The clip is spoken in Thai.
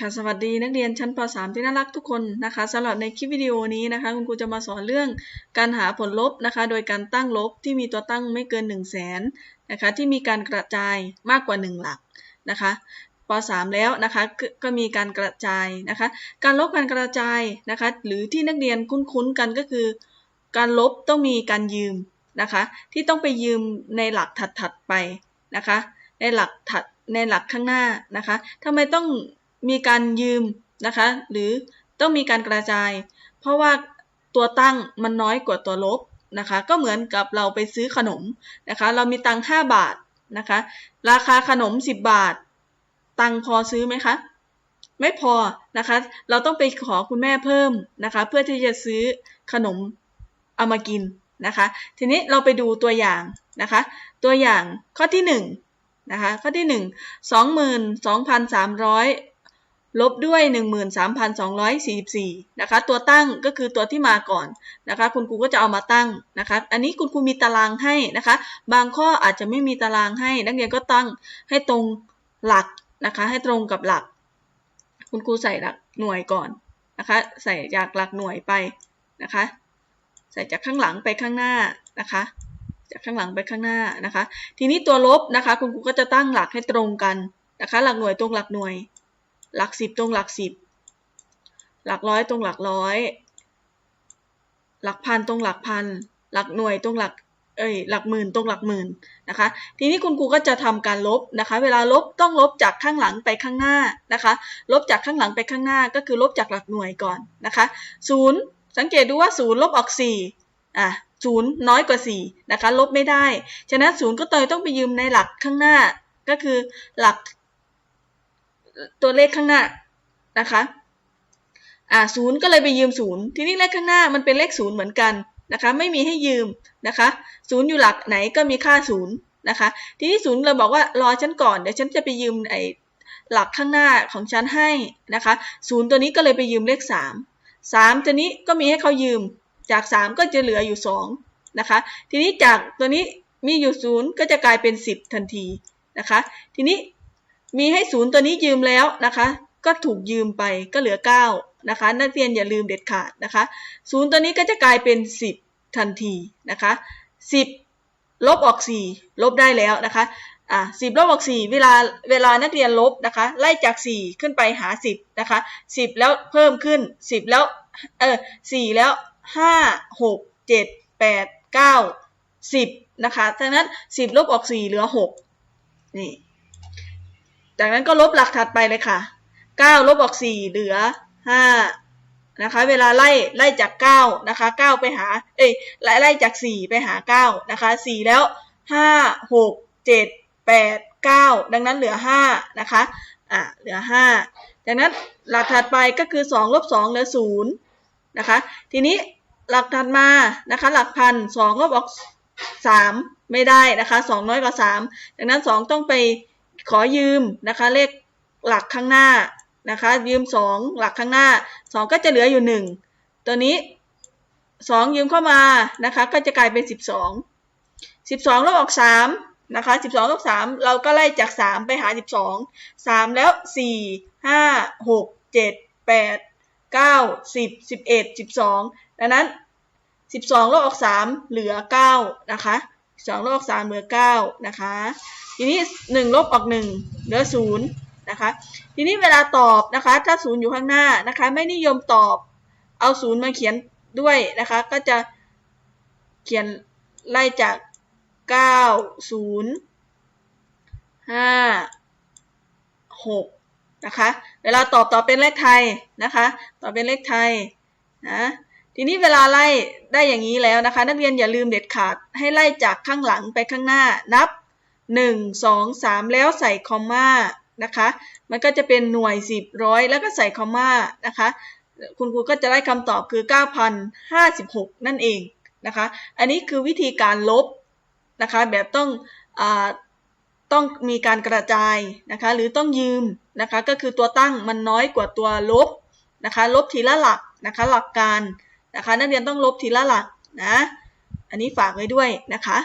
ค่ะสวัสดีนักเรียนชั้นป .3 ที่น่ารักทุกคนนะคะสำหรับในคลิปวิดีโอนี้นะคะคุณครูจะมาสอนเรื่องการหาผลลบนะคะโดยการตั้งลบที่มีตัวตั้งไม่เกิน 1 0 0 0 0แสนนะคะที่มีการกระจายมากกว่า 1 หลักนะคะป .3 แล้วนะคะกก็มีการกระจายนะคะการลบการกระจายนะคะหรือที่นักเรียนคุ้นๆกันก็คือ การลบต้องมีการยืมนะคะที่ต้องไปยืมในหลักถัดๆไปนะคะในหลักถัดในหลักข้างหน้านะคะทำไมต้อง มีการยืมนะคะ หรือต้องมีการกระจาย เพราะว่าตัวตั้งมันน้อยกว่าตัวลบนะคะ ก็เหมือนกับเราไปซื้อขนมนะคะ เรามีตังค์5บาทนะคะ ราคาขนม 10 บาท ตังค์พอซื้อไหมคะไม่พอนะคะ เราต้องไปขอคุณแม่เพิ่มนะคะ เพื่อที่จะซื้อขนมเอามากินนะคะ ทีนี้เราไปดูตัวอย่างนะคะ ตัวอย่างข้อที่1นนะคะ ข้อที่ 1 22,300 ลบด้วย 13,244 นะคะ ตัวตั้งก็คือตัวที่มาก่อนนะคะ คุณครูก็จะเอามาตั้งนะคะ อันนี้คุณครูมีตารางให้นะคะ บางข้ออาจจะไม่มีตารางให้ นักเรียนก็ตั้งให้ตรงหลักนะคะ ให้ตรงกับหลัก คุณครูใส่หลักหน่วยก่อนนะคะ ใส่จากหลักหน่วยไปนะคะ ใส่จากข้างหลังไปข้างหน้านะคะจากข้างหลังไปข้างหน้านะคะ ทีนี้ตัวลบนะคะ คุณครูก็จะตั้งหลักให้ตรงกันนะคะ หลักหน่วยตรงหลักหน่วย หลักสิบตรงหลักสิบ หลักร้อยตรงหลักร้อย หลักพันตรงหลักพัน หลักหน่วยตรงหลัก เอ้ย หลักหมื่นตรงหลักหมื่นนะคะ ทีนี้คุณครูก็จะทำการลบนะคะ เวลาลบต้องลบจากข้างหลังไปข้างหน้านะคะ ลบจากข้างหลังไปข้างหน้าก็คือลบจากหลักหน่วยก่อนนะคะศูนย์สังเกตดูว่าศูนย์ลบออกสี่อะศูนย์น้อยกว่าสี่นะคะลบไม่ได้ ฉะนั้นศูนย์ก็เลยต้องไปยืมในหลักข้างหน้า ก็คือหลัก ตัวเลขข้างหน้านะคะอ่าศูนย์ก็เลยไปยืมศูนย์ทีนี้เลขข้างหน้ามันเป็นเลขศูนย์เหมือนกันนะคะไม่มีให้ยืมนะคะศูนย์อยู่หลักไหนก็มีค่าศูนย์นะคะทีนี้ศูนย์เราบอกว่ารอฉันก่อนเดี๋ยวฉันจะไปยืมไอ้หลักข้างหน้าของฉันให้นะคะศูนย์ตัวนี้ก็เลยไปยืมเลขสามสามตัวนี้ก็มีให้เขายืมจากสามก็จะเหลืออยู่สองนะคะทีนี้จากตัวนี้มีอยู่ศูนย์ก็จะกลายเป็นสิบทันทีนะคะทีนี้ มีให้ศูนย์ตัวนี้ยืมแล้วนะคะ ก็ถูกยืมไปก็เหลือ 9 นะคะ นักเรียนอย่าลืมเด็ดขาดนะคะศูนย์ตัวนี้ก็จะกลายเป็น 10 ทันทีนะคะ 10 ลบออก 4 ลบได้แล้วนะคะอ่าสิบลบออก4เวลาเวลานักเรียนลบนะคะ ไล่จาก4ขึ้นไปหา10นะคะ10แล้วเพิ่มขึ้น10แล้วเออ4แล้ว5 6 7 8 9 10นะคะดังนั้น10ลบออก4เหลือ6นี่ จากนั้นก็ลบหลักถัดไปเลยค่ะ9ลบออก4เหลือ5นะคะ เวลาไล่ไล่จาก9นะคะ9ไปหา เอ้ยไล่ไล่จาก 4 ไปหา9นะคะ4แล้ว 5 6 7 8 9 ดังนั้นเหลือ5นะคะอะเหลือ 5 จากนั้นหลักถัดไปก็คือ2ลบ2เหลือ0นะคะ ทีนี้หลักถัดมานะคะ หลักพัน2ลบออก3 ไม่ได้นะคะ 2 น้อยกว่า3ดังนั้น 2 ต้องไป ขอยืมนะคะเลขหลักข้างหน้านะคะยืม 2 หลักข้างหน้า 2 ก็จะเหลืออยู่ 1 ตัวนี้ 2 ยืมเข้ามานะคะก็จะกลายเป็น 12 12ลบออก3นะคะ12ลบ3เราก็ไล่จาก 3 ไปหา 12 3 แล้ว 4 5 6 7 8 9 10 11 12 ดังนั้น 12ลบออก3เหลือ 9 นะคะ 2ลบออก3เหลือ 9 นะคะ ทีนี้1ลบออก1เหลือ0นะคะ ทีนี้เวลาตอบนะคะ ถ้า 0 อยู่ข้างหน้านะคะ ไม่นิยมตอบ เอา0มาเขียนด้วยนะคะ ก็จะเขียนไล่จาก 9 0 5 6นะคะ เวลาตอบตอบเป็นเลขไทยนะคะตอบเป็นเลขไทยนะทีนี้เวลาไล่ได้อย่างนี้แล้วนะคะ นักเรียนอย่าลืมเด็ดขาดให้ไล่จากข้างหลังไปข้างหน้านับ 1 2 3 แล้วใส่คอมมานะคะ มันก็จะเป็นหน่วย 10ร้อยแล้วก็ใส่คอมมานะคะ คุณครูก็จะได้คำตอบคือ 9,056 นั่นเองนะคะ อันนี้คือวิธีการลบนะคะ แบบต้องอต้องมีการกระจายนะคะ หรือต้องยืมนะคะ ก็คือตัวตั้งมันน้อยกว่าตัวลบนะคะ ลบทีละหลักนะคะ หลักการนะคะ นักเรียนต้องลบทีละหลักนะ อันนี้ฝากไว้ด้วยนะคะ